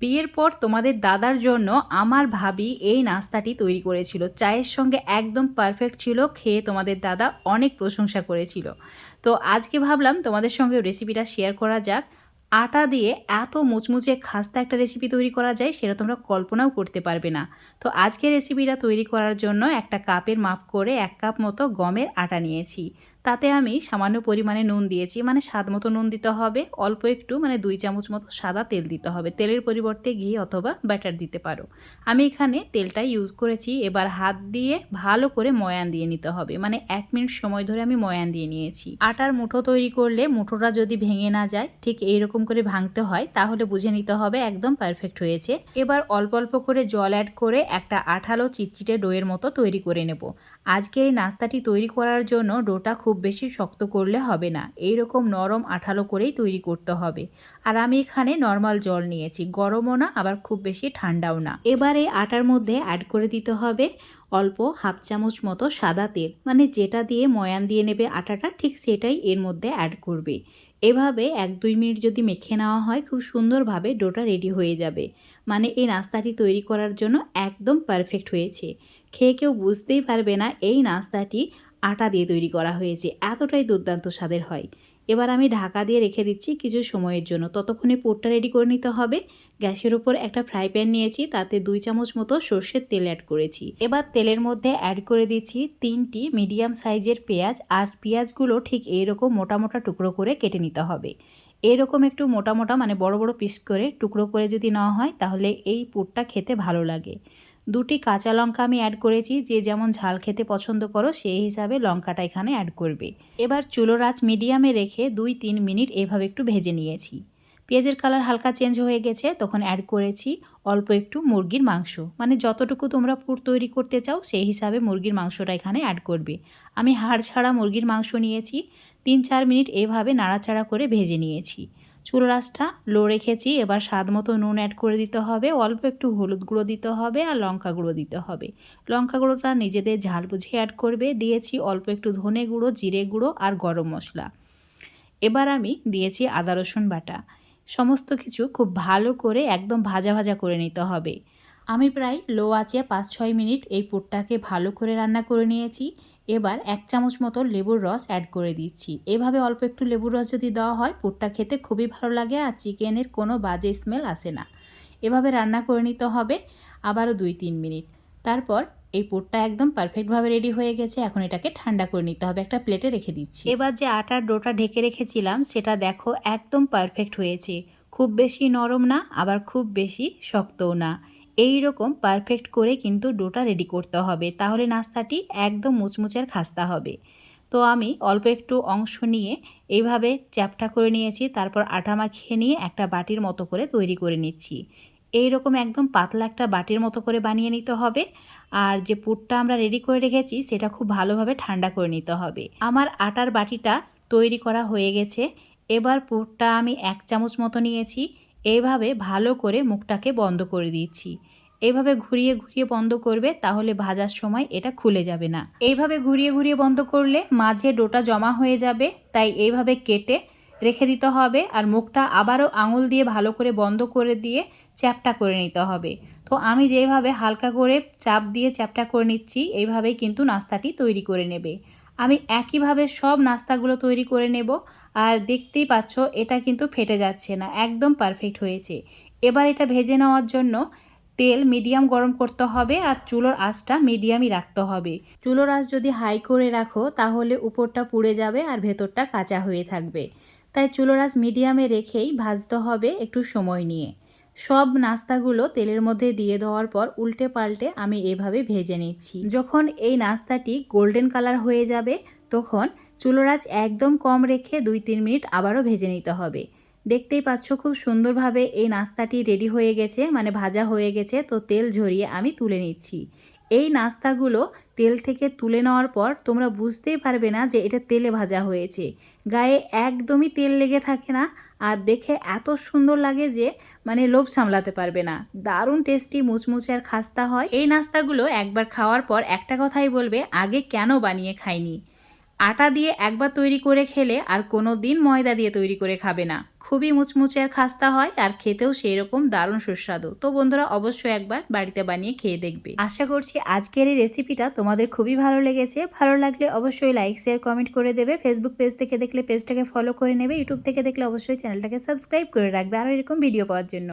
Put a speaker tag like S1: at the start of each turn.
S1: বিয়ের পর তোমাদের দাদার জন্য আমার ভাবি এই নাস্তাটি তৈরি করেছিল। চায়ের সঙ্গে একদম পারফেক্ট ছিল, খেয়ে তোমাদের দাদা অনেক প্রশংসা করেছিল। তো আজকে ভাবলাম তোমাদের সঙ্গে রেসিপিটা শেয়ার করা যাক। আটা দিয়ে এত মুচমুচে খাস্তা একটা রেসিপি তৈরি করা যায়, সেটা তোমরা কল্পনাও করতে পারবে না। তো আজকে রেসিপিটা তৈরি করার জন্য একটা কাপের মাপ করে এক কাপ মতো গমের আটা নিয়েছি। তাতে আমি সামান্য পরিমাণে নুন দিয়েছি মানে স্বাদ মতো নুন দিতে হবে, অল্প একটু মানে দুই চামচ মতো সাদা তেল দিতে হবে, তেলের পরিবর্তে ঘি অথবা ব্যাটার দিতে পারো। আমি এখানে তেলটা ইউজ করেছি, এবার হাত দিয়ে ভালো করে ময়ান দিয়ে নিতে হবে মানে এক মিনিট সময় ধরে আমি ময়ান দিয়ে নিয়েছি। আটার মুঠো তৈরি করলে মুঠোটা যদি ভেঙে না যায়, ঠিক এইরকম করে ভাঙতে হয়, তাহলে বুঝে নিতে হবে একদম পারফেক্ট হয়েছে। এবার অল্প অল্প করে জল অ্যাড করে একটা আঠালো চিটচিটে ডোয়ের মতো তৈরি করে নেব। আজকে এই নাস্তাটি তৈরি করার জন্য ডোটা খুব বেশি শক্ত করলে হবে না। এই রকম নরম আঠালো করেই তৈরি করতে হবে। আর আমি এখানে নর্মাল জল নিয়েছি। গরমও না, আবার খুব বেশি ঠান্ডাও না। এবারে আটার মধ্যে অ্যাড করে দিতে হবে অল্প হাফ চামচ মতো সাদা তেল। মানে যেটা দিয়ে ময়ান দিয়ে নেবে আটাটা, ঠিক সেটাই এর মধ্যে অ্যাড করবে। এভাবে এক দুই মিনিট যদি মেখে নেওয়া হয়, খুব সুন্দরভাবে ডোটা রেডি হয়ে যাবে। মানে এই নাস্তাটি তৈরি করার জন্য একদম পারফেক্ট হয়েছে। খেয়ে কেউ বুঝতেই পারবে না, এই নাস্তাটি আটা দিয়ে তৈরি করা হয়েছে। এতটাই দুর্দান্ত স্বাদের হয়। এবার আমি ঢাকা দিয়ে রেখে দিচ্ছি কিছু সময়ের জন্য। ততক্ষণে পোটটা রেডি করে নিতে হবে। গ্যাসের উপর একটা ফ্রাই প্যান নিয়েছি, তাতে দুই চামচ মতো সর্ষের তেল অ্যাড করেছি। এবার তেলের মধ্যে অ্যাড করে দিচ্ছি তিনটি মিডিয়াম সাইজের পেঁয়াজ, আর পেঁয়াজগুলো ঠিক এইরকম মোটা মোটা টুকরো করে কেটে নিতে হবে। এরকম একটু মোটা মোটা মানে বড় বড় পিস করে টুকরো করে যদি নেওয়া হয়, তাহলে এই পুরটা খেতে ভালো লাগে। দুটি কাঁচা লঙ্কা আমি অ্যাড করেছি, যে যেমন ঝাল খেতে পছন্দ করো, সেই হিসাবে লঙ্কাটা এখানে অ্যাড করবে। এবার চুলোর আঁচ মিডিয়ামে রেখে দুই তিন মিনিট এভাবে একটু ভেজে নিয়েছি। পেঁয়াজের কালার হালকা চেঞ্জ হয়ে গেছে, তখন অ্যাড করেছি অল্প একটু মুরগির মাংস। মানে যতটুকু তোমরা পুর তৈরি করতে চাও, সেই হিসাবে মুরগির মাংসটা এখানে অ্যাড করবে। আমি হাড় ছাড়া মুরগির মাংস নিয়েছি, তিন চার মিনিট এভাবে নাড়াচাড়া করে ভেজে নিয়েছি। চুলো রাসটা লো রেখেছি, এবার স্বাদ মতো নুন অ্যাড করে দিতে হবে, অল্প একটু হলুদ গুঁড়ো দিতে হবে আর লঙ্কা গুঁড়ো দিতে হবে। লঙ্কা গুঁড়োটা নিজেদের ঝাল বুঝে অ্যাড করবে, দিয়েছি অল্প একটু ধনে গুঁড়ো, জিরে গুঁড়ো আর গরম মশলা। এবার আমি দিয়েছি আদা রসুন বাটা। সমস্ত কিছু খুব ভালো করে একদম ভাজা ভাজা করে নিতে হবে। আমি প্রায় লো আঁচে পাঁচ ছয় মিনিট এই পুরটাকে ভালো করে রান্না করে নিয়েছি। এবার এক চামচ মতো লেবুর রস অ্যাড করে দিচ্ছি। এভাবে অল্প একটু লেবুর রস যদি দেওয়া হয়, পুরটা খেতে খুবই ভালো লাগে আর চিকেনের কোনো বাজে স্মেল আসে না। এভাবে রান্না করে নিতে হবে আবারও দুই তিন মিনিট। তারপর এই পুরটা একদম পারফেক্টভাবে রেডি হয়ে গেছে। এখন এটাকে ঠান্ডা করে নিতে হবে। একটা প্লেটে রেখে দিচ্ছি। এবার যে আটার ডোটা ঢেকে রেখেছিলাম, সেটা দেখো একদম পারফেক্ট হয়েছে। খুব বেশি নরম না, আবার খুব বেশি শক্তও না। এই রকম পারফেক্ট করে কিন্তু ডোটা রেডি করতে হবে। তাহলে নাস্তাটি একদম মুচমুচের খাস্তা হবে। তো আমি অল্প একটু অংশ নিয়ে এইভাবে চ্যাপটা করে নিয়েছি, তারপর আটা মাখিয়ে নিয়ে একটা বাটির মতো করে তৈরি করে নিচ্ছি। এই রকম একদম পাতলা একটা বাটির মতো করে বানিয়ে নিতে হবে। আর যে পুরটা আমরা রেডি করে রেখেছি, সেটা খুব ভালোভাবে ঠান্ডা করে নিতে হবে। আমার আটার বাটিটা তৈরি করা হয়ে গেছে। এবার পুরটা আমি এক চামচ মতো নিয়েছি। এইভাবে ভালো করে মুখটাকে বন্ধ করে দিচ্ছি। এইভাবে ঘুরিয়ে ঘুরিয়ে বন্ধ করবে তাহলে ভাজার সময় এটা খুলে যাবে না। এইভাবে ঘুরিয়ে ঘুরিয়ে বন্ধ করলে মাঝে ডোটা জমা হয়ে যাবে, তাই এইভাবে কেটে রেখে দিতে হবে আর মুখটা আবারও আঙুল দিয়ে ভালো করে বন্ধ করে দিয়ে চ্যাপটা করে নিতে হবে। তো আমি যেভাবে হালকা করে চাপ দিয়ে চ্যাপটা করে নিচ্ছি এইভাবেই কিন্তু নাস্তাটি তৈরি করে নেবে। আমি একইভাবে সব নাস্তাগুলো তৈরি করে নেব। আর দেখতেই পাচ্ছ, এটা কিন্তু ফেটে যাচ্ছে না, একদম পারফেক্ট হয়েছে। এবার এটা ভেজে নেওয়ার জন্য তেল মিডিয়াম গরম করতে হবে আর চুলোর আঁচটা মিডিয়ামই রাখতে হবে। চুলোর আঁচ যদি হাই করে রাখো, তাহলে উপরটা পুড়ে যাবে আর ভেতরটা কাঁচা হয়ে থাকবে। তাই চুলোর আঁচ মিডিয়ামে রেখেই ভাজতে হবে একটু সময় নিয়ে। সব নাস্তাগুলো তেলের মধ্যে দিয়ে দেওয়ার পর উল্টে পাল্টে আমি এভাবে ভেজে নিচ্ছি। যখন এই নাস্তাটি গোল্ডেন কালার হয়ে যাবে, তখন চুলোরাজ একদম কম রেখে দুই তিন মিনিট আবারও ভেজে নিতে হবে। দেখতেই পাচ্ছ খুব সুন্দরভাবে এই নাস্তাটি রেডি হয়ে গেছে মানে ভাজা হয়ে গেছে, তো তেল ঝরিয়ে আমি তুলে নিচ্ছি। এই নাস্তাগুলো তেল থেকে তুলে নেওয়ার পর তোমরা বুঝতেই পারবে না যে এটা তেলে ভাজা হয়েছে। গায়ে একদমই তেল লেগে থাকে না আর দেখে এত সুন্দর লাগে যে মানে লোভ সামলাতে পারবে না। দারুণ টেস্টি মুচমুচে আর খাস্তা হয়। এই নাস্তাগুলো একবার খাওয়ার পর একটা কথাই বলবে, আগে কেন বানিয়ে খাইনি? আটা দিয়ে একবার তৈরি করে খেলে আর কোনো দিন ময়দা দিয়ে তৈরি করে খাবে না। খুবই মুচমুচে আর খাস্তা হয় আর খেতেও সেই রকম দারুণ সুস্বাদু। তো বন্ধুরা, অবশ্যই একবার বাড়িতে বানিয়ে খেয়ে দেখবে। আশা করছি আজকের এই রেসিপিটা তোমাদের খুবই ভালো লেগেছে। ভালো লাগলে অবশ্যই লাইক শেয়ার কমেন্ট করে দেবে। ফেসবুক পেজ থেকে দেখলে পেজটাকে ফলো করে নেবে। ইউটিউব থেকে দেখলে অবশ্যই চ্যানেলটাকে সাবস্ক্রাইব করে রাখবে। আরও এরকম ভিডিও পাওয়ার জন্য।